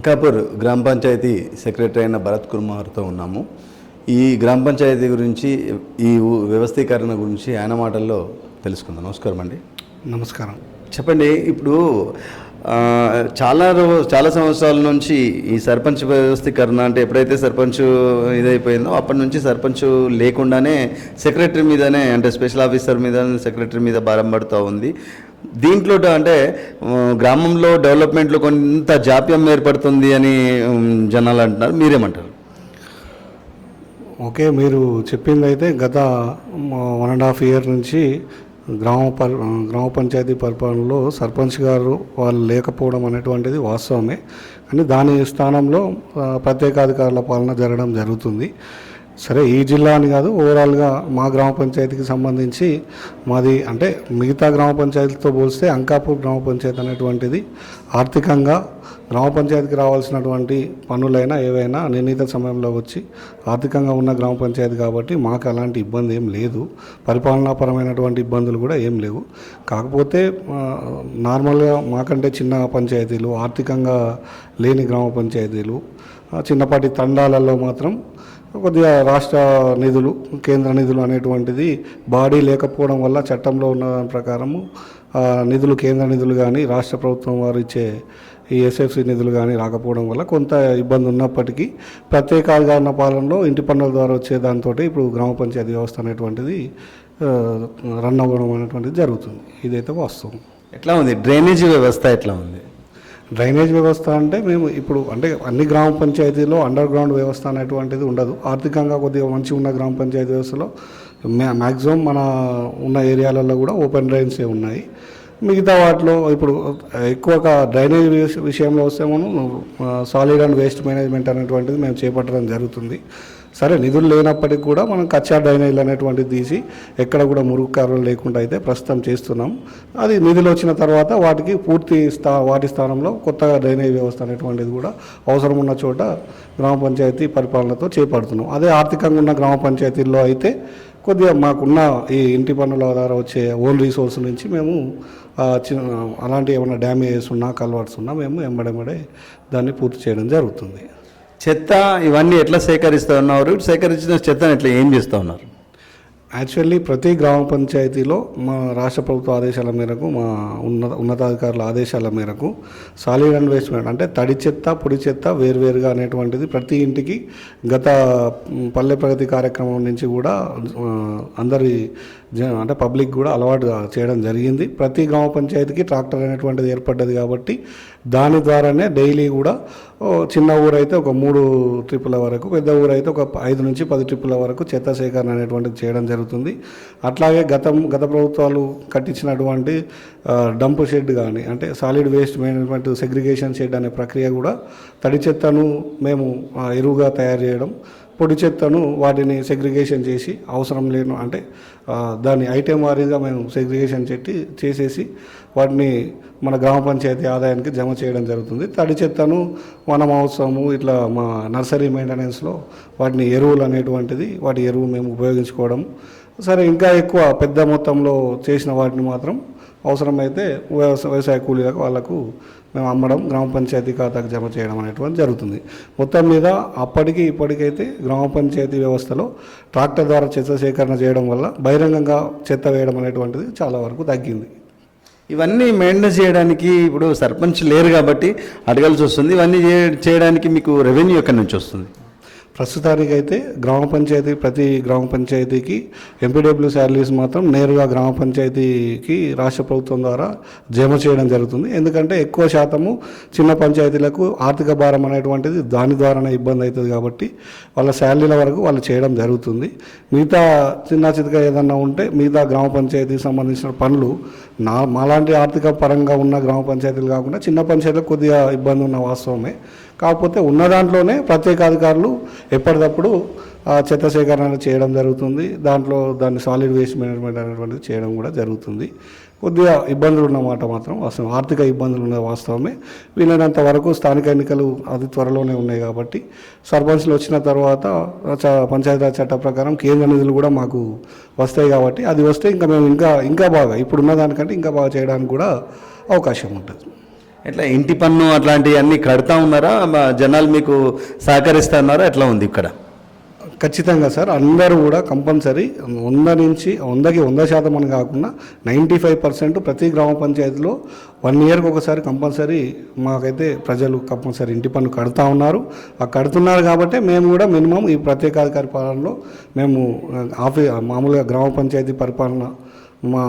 అంకాపూర్ గ్రామ పంచాయతీ సెక్రటరీ అయిన భరత్ కుమార్తో ఉన్నాము. ఈ గ్రామ పంచాయతీ గురించి ఈ వ్యవస్థీకరణ గురించి ఆయన మాటల్లో తెలుసుకుందాం. నమస్కారం అండి. నమస్కారం. చెప్పండి ఇప్పుడు చాలా చాలా సంవత్సరాల నుంచి ఈ సర్పంచ్ వ్యవస్థీకరణ అంటే ఎప్పుడైతే సర్పంచ్ ఇదైపోయిందో అప్పటి నుంచి సర్పంచ్ లేకుండానే సెక్రటరీ మీదనే అంటే స్పెషల్ ఆఫీసర్ మీద సెక్రటరీ మీద భారం పడుతూ ఉంది. దీంట్లో అంటే గ్రామంలో డెవలప్మెంట్లో కొంత జాప్యం ఏర్పడుతుంది అని జనాలు అంటున్నారు. మీరేమంటారు? ఓకే మీరు చెప్పింది అయితే గత వన్ అండ్ హాఫ్ ఇయర్ నుంచి గ్రామ పర్ గ్రామ పంచాయతీ పరిపాలనలో సర్పంచ్ గారు వాళ్ళు లేకపోవడం అనేటువంటిది వాస్తవమే. కానీ దాని స్థానంలో ప్రత్యేకాధికారుల పాలన జరగడం జరుగుతుంది. సరే ఈ జిల్లా అని కాదు ఓవరాల్గా మా గ్రామ పంచాయతీకి సంబంధించి మాది అంటే మిగతా గ్రామ పంచాయతీలతో పోలిస్తే అంకాపూర్ గ్రామ పంచాయతీ అనేటువంటిది ఆర్థికంగా గ్రామ పంచాయతీకి రావాల్సినటువంటి పనులైనా ఏవైనా నిర్ణీత సమయంలో వచ్చి ఆర్థికంగా ఉన్న గ్రామ పంచాయతీ కాబట్టి మాకు అలాంటి ఇబ్బంది ఏం లేదు. పరిపాలనాపరమైనటువంటి ఇబ్బందులు కూడా ఏం లేవు. కాకపోతే నార్మల్గా మాకంటే చిన్న పంచాయతీలు ఆర్థికంగా లేని గ్రామ పంచాయతీలు చిన్నపాటి తండాలలో మాత్రం కొద్దిగా రాష్ట్ర నిధులు కేంద్ర నిధులు అనేటువంటిది బాడీ లేకపోవడం వల్ల చట్టంలో ఉన్న దాని ప్రకారము నిధులు కేంద్ర నిధులు కానీ రాష్ట్ర ప్రభుత్వం వారు ఇచ్చే ఈ ఎస్ఎఫ్సి నిధులు కానీ రాకపోవడం వల్ల కొంత ఇబ్బంది ఉన్నప్పటికీ ప్రత్యేక అధికారణ పాలనలో ఇంటి పన్నుల ద్వారా వచ్చే దాంతో ఇప్పుడు గ్రామ పంచాయతీ వ్యవస్థ అనేటువంటిది రన్ అవ్వడం అనేటువంటిది జరుగుతుంది. ఇదైతే వాస్తవం. ఎట్లా ఉంది? డ్రైనేజీ వ్యవస్థ ఎట్లా ఉంది? డ్రైనేజ్ వ్యవస్థ అంటే మేము ఇప్పుడు అంటే అన్ని గ్రామ పంచాయతీలో అండర్ గ్రౌండ్ వ్యవస్థ అనేటువంటిది ఉండదు. ఆర్థికంగా కొద్దిగా మంచి ఉన్న గ్రామ పంచాయతీ వ్యవస్థలో మ్యా మ్యాక్సిమం మన ఉన్న ఏరియాలలో కూడా ఓపెన్ డ్రైన్సే ఉన్నాయి. మిగతా వాటిలో ఇప్పుడు ఎక్కువగా డ్రైనేజ్ విషయంలో వస్తే మనం సాలిడ్ అండ్ వేస్ట్ మేనేజ్మెంట్ అనేటువంటిది మేము చేపట్టడం జరుగుతుంది. సరే నిధులు లేనప్పటికీ కూడా మనం కచ్చా డ్రైనేజీలు అనేటువంటిది తీసి ఎక్కడ కూడా మురుగు కారణం లేకుండా అయితే ప్రస్తుతం చేస్తున్నాం. అది నిధులు వచ్చిన తర్వాత వాటికి పూర్తి స్థా వాటి స్థానంలో కొత్తగా డ్రైనేజ్ వ్యవస్థ అనేటువంటిది కూడా అవసరం ఉన్న చోట గ్రామ పంచాయతీ పరిపాలనతో చేపడుతున్నాం. అదే ఆర్థికంగా ఉన్న గ్రామ పంచాయతీల్లో అయితే కొద్దిగా మాకున్న ఈ ఇంటి పన్నుల ద్వారా వచ్చే ఓన్ రీసోర్స్ నుంచి మేము చిన్న అలాంటి ఏమైనా డ్యామేజెస్ ఉన్నా కల్వర్ట్స్ ఉన్నా మేము ఎంబడెంబడే దాన్ని పూర్తి చేయడం జరుగుతుంది. చెత్త ఇవన్నీ ఎట్లా సేకరిస్తూ ఉన్నారు? సేకరించిన చెత్తను ఎట్లా ఏం చేస్తూ ఉన్నారు? యాక్చువల్లీ ప్రతి గ్రామ పంచాయతీలో మా రాష్ట్ర ప్రభుత్వ ఆదేశాల మేరకు మా ఉన్నత ఉన్నతాధికారుల ఆదేశాల మేరకు సాలిడ్ అండ్ వేస్ట్ మేనేజ్మెంట్ అంటే తడి చెత్త పొడి చెత్త వేరువేరుగా అనేటువంటిది ప్రతి ఇంటికి గత పల్లె ప్రగతి కార్యక్రమం నుంచి కూడా అందరి అంటే పబ్లిక్ కూడా అలవాటు చేయడం జరిగింది. ప్రతి గ్రామ పంచాయతీకి ట్రాక్టర్ అనేటువంటిది ఏర్పడ్డది కాబట్టి దాని ద్వారానే డైలీ కూడా చిన్న ఊరైతే ఒక మూడు ట్రిప్పుల వరకు పెద్ద ఊరైతే ఒక ఐదు నుంచి పది ట్రిప్పుల వరకు చెత్త సేకరణ అనేటువంటిది చేయడం జరుగుతుంది. అట్లాగే గతం గత ప్రభుత్వాలు కట్టించినటువంటి డంప్ షెడ్ కానీ అంటే solid waste management segregation shed అనే ప్రక్రియ కూడా తడి చెత్తను మేము ఎరువుగా తయారు చేయడం పొడి చెత్తను వాటిని సెగ్రిగేషన్ చేసి అవసరం లేను అంటే దాన్ని దాని ఐటెం వారీగా మేము సెగ్రిగేషన్ చెట్టి చేసేసి వాటిని మన గ్రామ పంచాయతీ ఆదాయానికి జమ చేయడం జరుగుతుంది. తడి చెత్తను మనం అవసరము ఇట్లా మా నర్సరీ మెయింటెనెన్స్లో వాటిని ఎరువులు అనేటువంటిది వాటి ఎరువు మేము ఉపయోగించుకోవడం. సరే ఇంకా ఎక్కువ పెద్ద మొత్తంలో చేసిన వాటిని మాత్రం అవసరమైతే వ్యవసాయ కూలీలకు వాళ్ళకు మేము అమ్మడం గ్రామ పంచాయతీ ఖాతాకు జమ చేయడం అనేటువంటి జరుగుతుంది. మొత్తం మీద అప్పటికి ఇప్పటికైతే గ్రామ పంచాయతీ వ్యవస్థలో ట్రాక్టర్ ద్వారా చెత్త సేకరణ చేయడం వల్ల బహిరంగంగా చెత్త వేయడం అనేటువంటిది చాలా వరకు తగ్గింది. ఇవన్నీ మెయింటైన్ చేయడానికి ఇప్పుడు సర్పంచ్ లేరు కాబట్టి అడగాల్సి వస్తుంది. ఇవన్నీ చేయడానికి మీకు రెవెన్యూ ఎక్కడి నుంచి వస్తుంది? ప్రస్తుతానికైతే గ్రామ పంచాయతీ ప్రతి గ్రామ పంచాయతీకి ఎంపీడబ్ల్యూ శాలరీస్ మాత్రం నేరుగా గ్రామ పంచాయతీకి రాష్ట్ర ప్రభుత్వం ద్వారా జమ చేయడం జరుగుతుంది. ఎందుకంటే ఎక్కువ శాతము చిన్న పంచాయతీలకు ఆర్థిక భారం అనేటువంటిది దాని ద్వారానే ఇబ్బంది అవుతుంది కాబట్టి వాళ్ళ శాలరీల వరకు వాళ్ళు చేయడం జరుగుతుంది. మిగతా చిన్న చితక ఏదన్నా ఉంటే మిగతా గ్రామ పంచాయతీకి సంబంధించిన పనులు నా మాలాంటి ఆర్థిక పరంగా ఉన్న గ్రామ పంచాయతీలు కాకుండా చిన్న పంచాయతీలకు కొద్దిగా ఇబ్బంది ఉన్న వాస్తవమే. కాకపోతే ఉన్న దాంట్లోనే ప్రత్యేకాధికారులు ఎప్పటికప్పుడు చెత్త సేకరణ చేయడం జరుగుతుంది. దాంట్లో దాన్ని సాలిడ్ వేస్ట్ మేనేజ్మెంట్ అనేటువంటిది చేయడం కూడా జరుగుతుంది. కొద్దిగా ఇబ్బందులు ఉన్నమాట మాత్రం వాస్తవం. ఆర్థిక ఇబ్బందులు ఉన్న వాస్తవమే. వీలైనంత వరకు స్థానిక ఎన్నికలు అతి త్వరలోనే ఉన్నాయి కాబట్టి సర్పంచ్లు వచ్చిన తర్వాత చ- పంచాయతీరాజ్ చట్ట ప్రకారం కేంద్ర నిధులు కూడా మాకు వస్తాయి కాబట్టి అది వస్తే ఇంకా మేము ఇంకా ఇంకా బాగా ఇప్పుడున్న దానికంటే ఇంకా బాగా చేయడానికి కూడా అవకాశం ఉంటుంది. ఎట్లా ఇంటి పన్ను అట్లాంటివన్నీ కడతా ఉన్నారా? మా జనాలు మీకు సహకరిస్తున్నారా ఎట్లా ఉంది ఇక్కడ? ఖచ్చితంగా సార్ అందరూ కూడా కంపల్సరీ వంద నుంచి వందకి వంద శాతం అని కాకుండా నైంటీ ఫైవ్ పర్సెంట్ ప్రతి గ్రామ పంచాయతీలో వన్ ఇయర్కి ఒకసారి కంపల్సరీ మాకైతే ప్రజలు కంపల్సరీ ఇంటి పన్ను కడుతూ ఉన్నారు. ఆ కడుతున్నారు కాబట్టి మేము కూడా మినిమం ఈ ప్రత్యేకాధికారి పాలనలో మేము ఆఫీ మామూలుగా గ్రామ పంచాయతీ పరిపాలన మా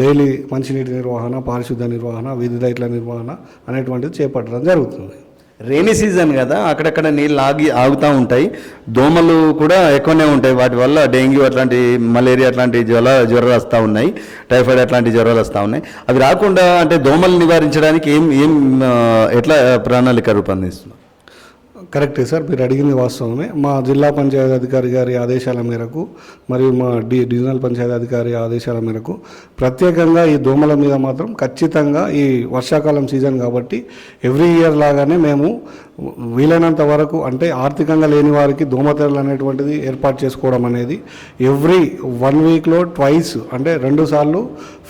డైలీ మంచినీటి నిర్వహణ పారిశుద్ధ నిర్వహణ వీధి లైట్ల నిర్వహణ అనేటువంటిది చేపట్టడం జరుగుతుంది. రైనీ సీజన్ కదా అక్కడక్కడ నీళ్ళు ఆగి ఆగుతూ ఉంటాయి. దోమలు కూడా ఎక్కువనే ఉంటాయి. వాటి వల్ల డెంగ్యూ అట్లాంటి మలేరియా అట్లాంటి జ్వర జ్వరాలు వస్తూ ఉన్నాయి. టైఫాయిడ్ అట్లాంటి జ్వరాలు వస్తూ ఉన్నాయి. అవి రాకుండా అంటే దోమలు నివారించడానికి ఏం ఏం ఎట్లా ప్రణాళిక రూపొందిస్తున్నాం కరెక్టే సార్ మీరు అడిగింది వాస్తవమే. మా జిల్లా పంచాయతీ అధికారి గారి ఆదేశాల మేరకు మరియు మా డి డివిజనల్ పంచాయతీ అధికారి ఆదేశాల మేరకు ప్రత్యేకంగా ఈ దోమల మీద మాత్రం ఖచ్చితంగా ఈ వర్షాకాలం సీజన్ కాబట్టి ఎవ్రీ ఇయర్ లాగానే మేము వీలైనంత వరకు అంటే ఆర్థికంగా లేని వారికి దోమతెరలు అనేటువంటిది ఏర్పాటు చేసుకోవడం అనేది ఎవ్రీ వన్ వీక్లో ట్వైస్ అంటే రెండు సార్లు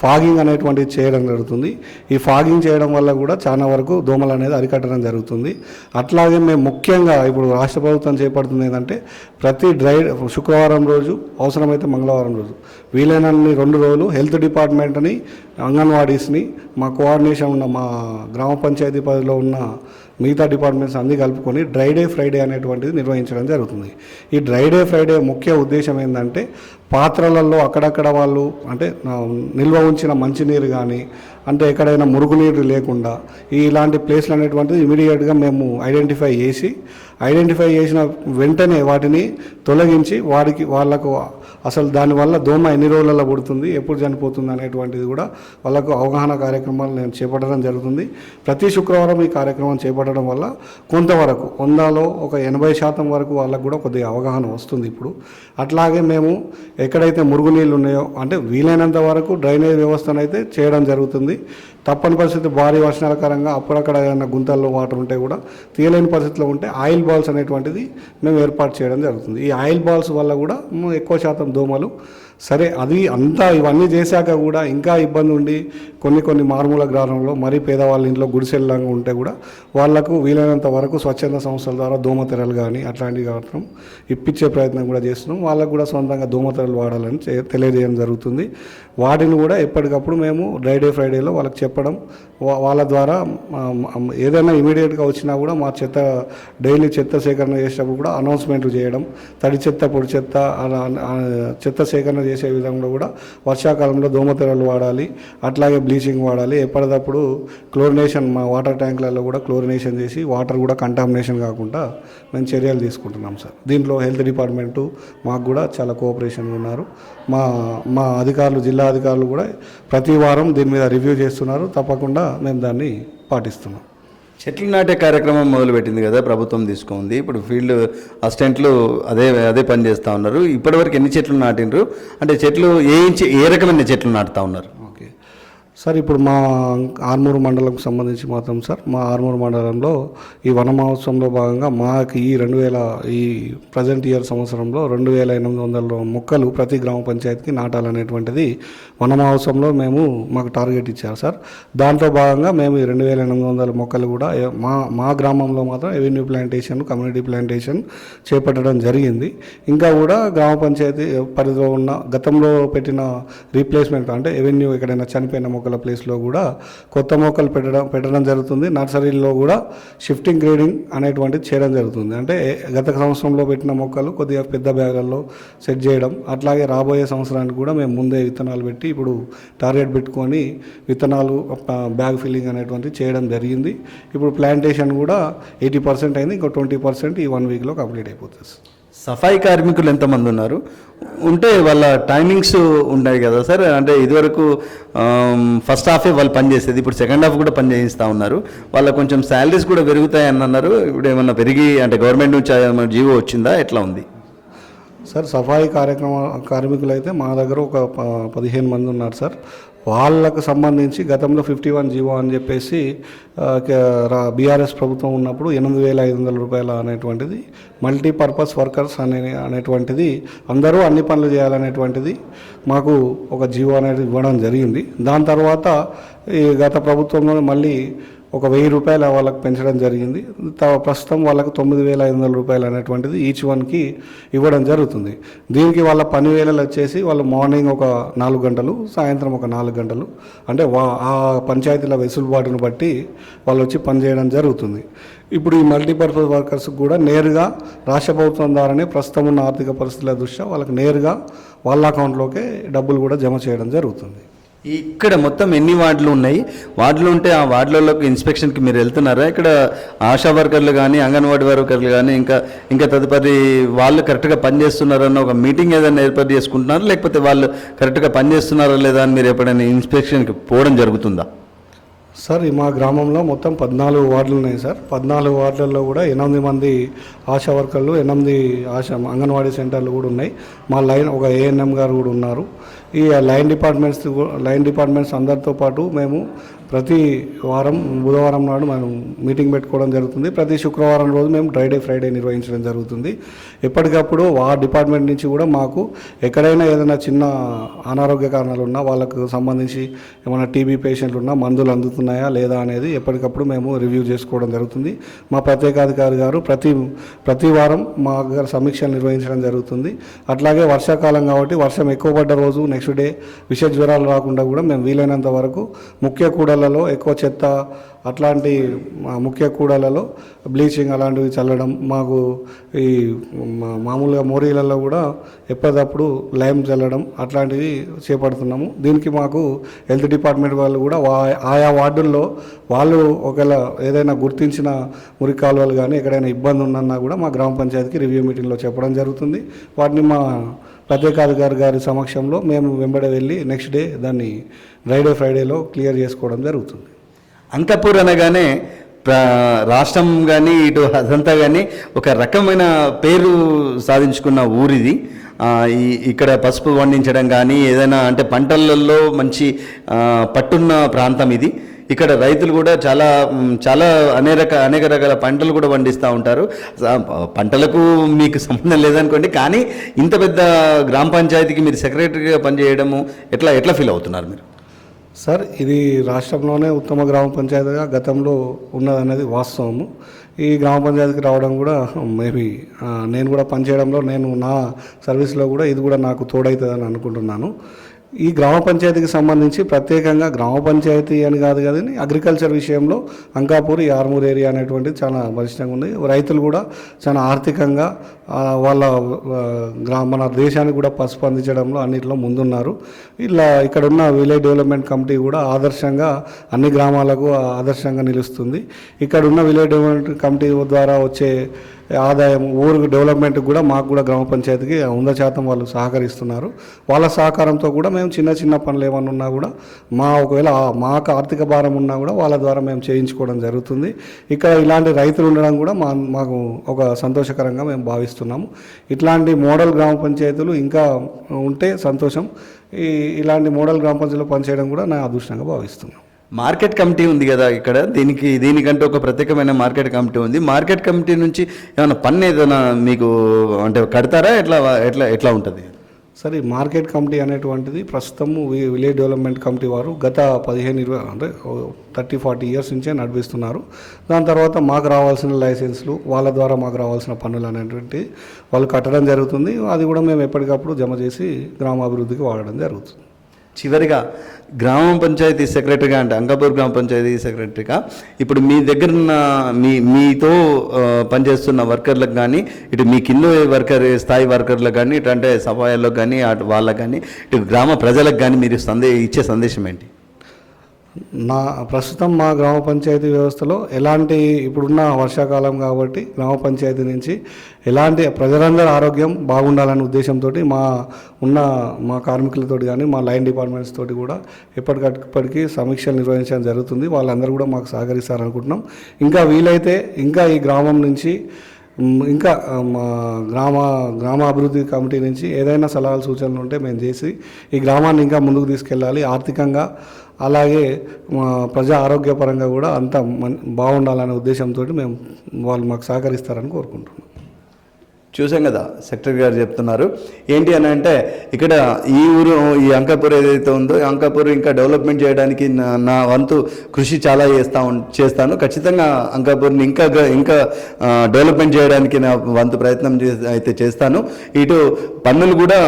ఫాగింగ్ అనేటువంటిది చేయడం జరుగుతుంది. ఈ ఫాగింగ్ చేయడం వల్ల కూడా చాలా వరకు దోమలు అనేది అరికట్టడం జరుగుతుంది. అట్లాగే మేము ముఖ్యంగా ఇప్పుడు రాష్ట్ర ప్రభుత్వం చేపడుతుంది ఏంటంటే ప్రతి డ్రై శుక్రవారం రోజు అవసరమైతే మంగళవారం రోజు వీలైనన్ని రెండు రోజులు హెల్త్ డిపార్ట్మెంట్ని అంగన్వాడీస్ని మా కోఆర్డినేషన్ ఉన్న మా గ్రామ పంచాయతీ పరిధిలో ఉన్న మిగతా డిపార్ట్మెంట్స్ అన్ని కలుపుకొని డ్రై డే ఫ్రైడే అనేటువంటిది నిర్వహించడం జరుగుతుంది. ఈ డ్రై డే ఫ్రైడే ముఖ్య ఉద్దేశం ఏంటంటే పాత్రలలో అక్కడక్కడ వాళ్ళు అంటే నిల్వ ఉంచిన మంచినీరు కానీ అంటే ఎక్కడైనా మురుగునీరు లేకుండా ఇలాంటి ప్లేస్లు అనేటువంటిది ఇమీడియట్గా మేము ఐడెంటిఫై చేసి ఐడెంటిఫై చేసిన వెంటనే వాటిని తొలగించి వారికి వాళ్ళకు అసలు దానివల్ల దోమ ఎన్ని రోజులలో పుడుతుంది ఎప్పుడు చనిపోతుంది అనేటువంటిది కూడా వాళ్ళకు అవగాహన కార్యక్రమాలు నేను చేపట్టడం జరుగుతుంది. ప్రతి శుక్రవారం ఈ కార్యక్రమం చేపట్టడం వల్ల కొంతవరకు వందలో ఒక ఎనభై శాతం వరకు వాళ్ళకు కూడా కొద్దిగా అవగాహన వస్తుంది ఇప్పుడు. అట్లాగే మేము ఎక్కడైతే మురుగునీళ్ళు ఉన్నాయో అంటే వీలైనంత వరకు డ్రైనేజ్ వ్యవస్థను అయితే చేయడం జరుగుతుంది. తప్పని పరిస్థితి భారీ వర్షాల కారణంగా అప్పుడక్కడ ఏదైనా గుంతల్లో వాటర్ ఉంటే కూడా తీయలేని పరిస్థితిలో ఉంటే ఆయిల్ బాల్స్ అనేటువంటిది మేము ఏర్పాటు చేయడం జరుగుతుంది. ఈ ఆయిల్ బాల్స్ వల్ల కూడా ఎక్కువ శాతం దోమలు సరే అది అంతా ఇవన్నీ చేశాక కూడా ఇంకా ఇబ్బంది ఉండి కొన్ని కొన్ని మారుమూల గ్రామంలో మరీ పేదవాళ్ళ ఇంట్లో గుడిసెల్లాగా ఉంటే కూడా వాళ్ళకు వీలైనంత వరకు స్వచ్ఛంద సంస్థల ద్వారా దోమతెరలు కానీ అట్లాంటివి మాత్రం ఇప్పించే ప్రయత్నం కూడా చేస్తున్నాం. వాళ్ళకు కూడా సొంతంగా దోమతెరలు వాడాలని తెలియజేయడం జరుగుతుంది. వాటిని కూడా ఎప్పటికప్పుడు మేము డ్రైడే ఫ్రైడేలో వాళ్ళకి చెప్పడం వా- వాళ్ళ ద్వారా ఏదైనా ఇమీడియట్గా వచ్చినా కూడా మా చెత్త డైలీ చెత్త సేకరణ చేసేటప్పుడు కూడా అనౌన్స్మెంట్లు చేయడం తడి చెత్త పొడి చెత్త చెత్త సేకరణ చేసే విధంగా కూడా వర్షాకాలంలో దోమతెరలు వాడాలి అట్లాగే బ్లీచింగ్ వాడాలి. ఎప్పటికప్పుడు క్లోరినేషన్ మా వాటర్ ట్యాంకులలో కూడా క్లోరినేషన్ చేసి వాటర్ కూడా కంటామినేషన్ కాకుండా మేము చర్యలు తీసుకుంటున్నాం సార్. దీంట్లో హెల్త్ డిపార్ట్మెంటు మాకు కూడా చాలా కోఆపరేషన్ ఉన్నారు. మా మా అధికారులు జిల్లా అధికారులు కూడా ప్రతి వారం దీని మీద రివ్యూ చేస్తున్నారు. తప్పకుండా మేము దాన్ని పాటిస్తున్నాం. చెట్లు నాటే కార్యక్రమం మొదలుపెట్టింది కదా ప్రభుత్వం తీసుకుంది. ఇప్పుడు ఫీల్డ్ అసిస్టెంట్లు అదే అదే పని చేస్తూ ఉన్నారు. ఇప్పటివరకు ఎన్ని చెట్లు నాటిండ్రు? అంటే చెట్లు ఏ ఏ రకమైన చెట్లు నాటుతా ఉన్నారు? సార్ ఇప్పుడు మా ఆర్మూరు మండలంకు సంబంధించి మాత్రం సార్ మా ఆర్మూరు మండలంలో ఈ వన మహోత్సవంలో భాగంగా మాకు ఈ రెండు వేల ఈ ప్రజెంట్ ఇయర్ సంవత్సరంలో రెండు వేల ఎనిమిది వందల మొక్కలు ప్రతి గ్రామ పంచాయతీకి నాటాలనేటువంటిది వన మహోత్సవంలో మేము మాకు టార్గెట్ ఇచ్చారు సార్. దాంట్లో భాగంగా మేము ఈ రెండు వేల ఎనిమిది వందల మొక్కలు కూడా మా మా గ్రామంలో మాత్రం ఎవెన్యూ ప్లాంటేషన్ కమ్యూనిటీ ప్లాంటేషన్ చేపట్టడం జరిగింది. ఇంకా కూడా గ్రామ పంచాయతీ పరిధిలో ఉన్న గతంలో పెట్టిన రీప్లేస్మెంట్ అంటే ఎవెన్యూ ఎక్కడైనా చనిపోయిన మొక్కల ప్లేస్లో కూడా కొత్త మొక్కలు పెట్టడం పెట్టడం జరుగుతుంది. నర్సరీలో కూడా షిఫ్టింగ్ గ్రేడింగ్ అనేటువంటిది చేయడం జరుగుతుంది. అంటే గత సంవత్సరంలో పెట్టిన మొక్కలు కొద్దిగా పెద్ద బ్యాగులలో సెట్ చేయడం అట్లాగే రాబోయే సంవత్సరానికి కూడా మేము ముందే విత్తనాలు పెట్టి ఇప్పుడు టార్గెట్ పెట్టుకొని విత్తనాలు బ్యాగ్ ఫిల్లింగ్ అనేటువంటిది చేయడం జరిగింది. ఇప్పుడు ప్లాంటేషన్ కూడా ఎయిటీ పర్సెంట్ అయింది ఇంకో ట్వంటీ పర్సెంట్ ఈ వన్ వీక్లో కంప్లీట్ అయిపోతుంది సఫాయి కార్మికులు ఎంతమంది ఉన్నారు? ఉంటే వాళ్ళ టైమింగ్స్ ఉన్నాయి కదా సార్. అంటే ఇదివరకు ఫస్ట్ హాఫే వాళ్ళు పనిచేసేది ఇప్పుడు సెకండ్ హాఫ్ కూడా పని చేయిస్తూ ఉన్నారు. వాళ్ళ కొంచెం శాలరీస్ కూడా పెరుగుతాయని అన్నారు. ఇప్పుడు ఏమన్నా పెరిగి అంటే గవర్నమెంట్ నుంచి జీవో వచ్చిందా? ఎట్లా ఉంది? సార్ సఫాయి కార్యక్రమ కార్మికులు అయితే మా దగ్గర ఒక ప- పదిహేను మంది ఉన్నారు సార్. వాళ్ళకు సంబంధించి గతంలో ఫిఫ్టీ వన్ జీవో అని చెప్పేసి బీఆర్ఎస్ ప్రభుత్వం ఉన్నప్పుడు ఎనిమిది వేల ఐదు వందల రూపాయల అనేటువంటిది మల్టీపర్పస్ వర్కర్స్ అనే అనేటువంటిది అందరూ అన్ని పనులు చేయాలనేటువంటిది మాకు ఒక జీవో అనేది ఇవ్వడం జరిగింది. దాని తర్వాత ఈ గత ప్రభుత్వంలో మళ్ళీ ఒక వెయ్యి రూపాయలు వాళ్ళకి పెంచడం జరిగింది. ప్రస్తుతం వాళ్ళకు తొమ్మిది వేల ఐదు వందల రూపాయలు అనేటువంటిది ఈచ్ వన్కి ఇవ్వడం జరుగుతుంది. దీనికి వాళ్ళ పని వేళలు వచ్చేసి వాళ్ళు మార్నింగ్ ఒక నాలుగు గంటలు సాయంత్రం ఒక నాలుగు గంటలు అంటే వా ఆ పంచాయతీల వెసులుబాటును బట్టి వాళ్ళు వచ్చి పనిచేయడం జరుగుతుంది. ఇప్పుడు ఈ మల్టీపర్పస్ వర్కర్స్ కూడా నేరుగా రాష్ట్ర ప్రభుత్వం ద్వారానే ప్రస్తుతం ఉన్న ఆర్థిక పరిస్థితుల దృష్ట్యా వాళ్ళకి నేరుగా వాళ్ళ అకౌంట్లోకే డబ్బులు కూడా జమ చేయడం జరుగుతుంది. ఇక్కడ మొత్తం ఎన్ని వార్డులు ఉన్నాయి? వార్డులు ఉంటే ఆ వార్డులలోకి ఇన్స్పెక్షన్కి మీరు వెళ్తున్నారా? ఇక్కడ ఆశా వర్కర్లు కానీ అంగన్వాడీ వర్కర్లు కానీ ఇంకా ఇంకా తదుపరి వాళ్ళు కరెక్ట్గా పనిచేస్తున్నారన్న ఒక మీటింగ్ ఏదైనా ఏర్పాటు చేసుకుంటున్నారా? లేకపోతే వాళ్ళు కరెక్ట్గా పనిచేస్తున్నారా లేదా అని మీరు ఎప్పుడైనా ఇన్స్పెక్షన్కి పోవడం జరుగుతుందా? సార్ మా గ్రామంలో మొత్తం పద్నాలుగు వార్డులు ఉన్నాయి సార్. పద్నాలుగు వార్డులలో కూడా ఎనిమిది మంది ఆశా వర్కర్లు ఎనిమిది ఆశా అంగన్వాడీ సెంటర్లు కూడా ఉన్నాయి. మా లైన్ ఒక ఏఎన్ఎం గారు కూడా ఉన్నారు. ఈ లైన్ డిపార్ట్మెంట్స్ లైన్ డిపార్ట్మెంట్స్ అందరితో పాటు మేము ప్రతి వారం బుధవారం నాడు మనం మీటింగ్ పెట్టుకోవడం జరుగుతుంది. ప్రతి శుక్రవారం రోజు మేము డ్రైడే ఫ్రైడే నిర్వహించడం జరుగుతుంది. ఎప్పటికప్పుడు ఆ డిపార్ట్మెంట్ నుంచి కూడా మాకు ఎక్కడైనా ఏదైనా చిన్న అనారోగ్య కారణాలు ఉన్నా వాళ్ళకు సంబంధించి ఏమైనా టీబీ పేషెంట్లు ఉన్నా మందులు అందుతున్నాయా లేదా అనేది ఎప్పటికప్పుడు మేము రివ్యూ చేసుకోవడం జరుగుతుంది. మా ప్రత్యేకాధికారి గారు ప్రతి ప్రతి వారం మా దగ్గర సమీక్షలు నిర్వహించడం జరుగుతుంది. అట్లాగే వర్షాకాలం కాబట్టి వర్షం ఎక్కువ పడ్డ రోజు నెక్స్ట్ డే విష జ్వరాలు రాకుండా కూడా మేము వీలైనంత వరకు ముఖ్య కూడలలో ఎక్కువ చెత్త అట్లాంటి ముఖ్య కూడలలో బ్లీచింగ్ అలాంటివి చల్లడం మాకు ఈ మామూలుగా మోరీలలో కూడా ఎప్పటికప్పుడు లైమ్ చల్లడం అట్లాంటివి చేపడుతున్నాము. దీనికి మాకు హెల్త్ డిపార్ట్మెంట్ వాళ్ళు కూడా వా- ఆయా వార్డుల్లో వాళ్ళు ఒకవేళ ఏదైనా గుర్తించిన మురికి కాలువలు కానీ ఎక్కడైనా ఇబ్బంది ఉందన్నా కూడా మా గ్రామ పంచాయతీకి రివ్యూ మీటింగ్లో చెప్పడం జరుగుతుంది. వాటిని మా ప్రత్యేకాధికారి గారి సమక్షంలో మేము వెంబడి వెళ్ళి నెక్స్ట్ డే దాన్ని డ్రైడే ఫ్రైడేలో క్లియర్ చేసుకోవడం జరుగుతుంది. అంతపూర్ అనగానే రాష్ట్రం కానీ ఇటు అదంతా కానీ ఒక రకమైన పేరు సాధించుకున్న ఊరిది. ఈ ఇక్కడ పసుపు పండించడం కానీ ఏదైనా అంటే పంటలలో మంచి పట్టున్న ప్రాంతం ఇది. ఇక్కడ రైతులు కూడా చాలా చాలా అనేక రక అనేక రకాల పంటలు కూడా పండిస్తూ ఉంటారు. పంటలకు మీకు సంబంధం లేదనుకోండి కానీ ఇంత పెద్ద గ్రామ పంచాయతీకి మీరు సెక్రటరీగా పనిచేయడము ఎట్లా ఎట్లా ఫీల్ అవుతున్నారు మీరు? సార్ ఇది రాష్ట్రంలోనే ఉత్తమ గ్రామ పంచాయతీగా గతంలో ఉన్నదనేది వాస్తవము. ఈ గ్రామ పంచాయతీకి రావడం కూడా మేబీ నేను కూడా పనిచేయడంలో నేను నా సర్వీస్లో కూడా ఇది కూడా నాకు తోడవుతుందని అనుకుంటున్నాను. ఈ గ్రామ పంచాయతీకి సంబంధించి ప్రత్యేకంగా గ్రామ పంచాయతీ అని కాదు కానీ అగ్రికల్చర్ విషయంలో అంకాపూర్ ఆర్మూర్ ఏరియా అనేటువంటిది చాలా బలిష్టంగా ఉంది. రైతులు కూడా చాలా ఆర్థికంగా వాళ్ళ గ్రామ మన దేశానికి కూడా పసుపు అందించడంలో అన్నింటిలో ముందున్నారు. ఇలా ఇక్కడ ఉన్న విలేజ్ డెవలప్మెంట్ కమిటీ కూడా ఆదర్శంగా అన్ని గ్రామాలకు ఆదర్శంగా నిలుస్తుంది. ఇక్కడ ఉన్న విలేజ్ డెవలప్మెంట్ కమిటీ ద్వారా వచ్చే ఆదాయం ఊరు డెవలప్మెంట్ కూడా మాకు కూడా గ్రామ పంచాయతీకి వంద శాతం వాళ్ళు సహకరిస్తున్నారు. వాళ్ళ సహకారంతో కూడా మేము చిన్న చిన్న పనులు ఏమన్నా ఉన్నా కూడా మా ఒకవేళ మాకు ఆర్థిక భారం ఉన్నా కూడా వాళ్ళ ద్వారా మేము చేయించుకోవడం జరుగుతుంది. ఇక్కడ ఇలాంటి రైతులు ఉండడం కూడా మా మాకు ఒక సంతోషకరంగా మేము భావిస్తున్నాము. ఇట్లాంటి మోడల్ గ్రామ పంచాయతీలు ఇంకా ఉంటే సంతోషం. ఈ ఇలాంటి మోడల్ గ్రామ పంచాయతీలో పనిచేయడం కూడా నా అదృష్టంగా భావిస్తున్నాను మార్కెట్ కమిటీ ఉంది కదా ఇక్కడ. దీనికి దీనికంటే ఒక ప్రత్యేకమైన మార్కెట్ కమిటీ ఉంది. మార్కెట్ కమిటీ నుంచి ఏమైనా పన్ను ఏదైనా మీకు అంటే కడతారా? ఎట్లా ఎట్లా ఎట్లా ఉంటుంది? సరే మార్కెట్ కమిటీ అనేటువంటిది ప్రస్తుతం వి- విలేజ్ డెవలప్మెంట్ కమిటీ వారు గత పదిహేను ఇరవై అంటే థర్టీ ఫార్టీ ఇయర్స్ నుంచే నడిపిస్తున్నారు. దాని తర్వాత మాకు రావాల్సిన లైసెన్స్లు వాళ్ళ ద్వారా మాకు రావాల్సిన పన్నులు అనేటువంటి వాళ్ళు కట్టడం జరుగుతుంది. అది కూడా మేము ఎప్పటికప్పుడు జమ చేసి గ్రామాభివృద్ధికి వాడడం జరుగుతుంది. చివరిగా గ్రామ పంచాయతీ సెక్రటరీగా అంటే అంకాపూర్ గ్రామ పంచాయతీ సెక్రటరీగా ఇప్పుడు మీ దగ్గర ఉన్న మీ మీతో పనిచేస్తున్న వర్కర్లకు కానీ ఇటు మీ కింద వర్కర్ స్థాయి వర్కర్లకు కానీ ఇటు అంటే సఫాయాలకు కానీ అటు వాళ్ళకు కానీ ఇటు గ్రామ ప్రజలకు కానీ మీరు సందే ఇచ్చే సందేశం ఏంటి? నా ప్రస్తుతం మా గ్రామ పంచాయతీ వ్యవస్థలో ఎలాంటి ఇప్పుడున్న వర్షాకాలం కాబట్టి గ్రామ పంచాయతీ నుంచి ఎలాంటి ప్రజలందరి ఆరోగ్యం బాగుండాలనే ఉద్దేశంతో మా ఉన్న మా కార్మికులతో కానీ మా లైన్ డిపార్ట్మెంట్స్ తోటి కూడా ఎప్పటికప్పటికి సమీక్షలు నిర్వహించడం జరుగుతుంది. వాళ్ళందరూ కూడా మాకు సహకరిస్తారనుకుంటున్నాం. ఇంకా వీలైతే ఇంకా ఈ గ్రామం నుంచి ఇంకా మా గ్రామ గ్రామాభివృద్ధి కమిటీ నుంచి ఏదైనా సలహాలు సూచనలు ఉంటే మేము చేసి ఈ గ్రామాన్ని ఇంకా ముందుకు తీసుకెళ్ళాలి. ఆర్థికంగా అలాగే మా ప్రజా ఆరోగ్యపరంగా కూడా అంతా మన్ బాగుండాలనే ఉద్దేశంతో మేము వాళ్ళు మాకు సహకరిస్తారని కోరుకుంటున్నాం. చూసాం కదా సెక్రటరీ గారు చెప్తున్నారు. ఏంటి అని అంటే ఇక్కడ ఈ ఊరు ఈ అంకాపూర్ ఏదైతే ఉందో ఈ అంకాపూర్ ఇంకా డెవలప్మెంట్ చేయడానికి నా నా వంతు కృషి చాలా చేస్తా చేస్తాను. ఖచ్చితంగా అంకాపూర్ని ఇంకా ఇంకా డెవలప్మెంట్ చేయడానికి నా వంతు ప్రయత్నం చే- అయితే చేస్తాను. ఇటు పన్నులు కూడా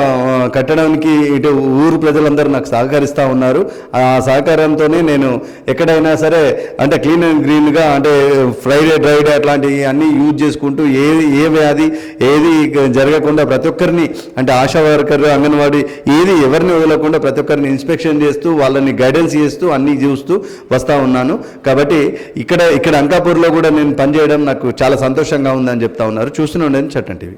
కట్టడానికి ఇటు ఊరు ప్రజలందరూ నాకు సహకరిస్తూ ఉన్నారు. ఆ సహకారంతోనే నేను ఎక్కడైనా సరే అంటే క్లీన్ అండ్ గ్రీన్గా అంటే ఫ్రైడే డ్రైడే అట్లాంటివి అన్నీ యూజ్ చేసుకుంటూ ఏది ఏ వ్యాధి ఏ ఏది జరగకుండా ప్రతి ఒక్కరిని అంటే ఆశా వర్కర్ అంగన్వాడీ ఏది ఎవరిని వదలకుండా ప్రతి ఒక్కరిని ఇన్స్పెక్షన్ చేస్తూ వాళ్ళని గైడెన్స్ చేస్తూ అన్నీ చూస్తూ వస్తూ ఉన్నాను. కాబట్టి ఇక్కడ ఇక్కడ అంకాపూర్లో కూడా నేను పనిచేయడం నాకు చాలా సంతోషంగా ఉందని చెప్తా ఉన్నారు. చూస్తూనే ఉండండి చట్టం టీవీ.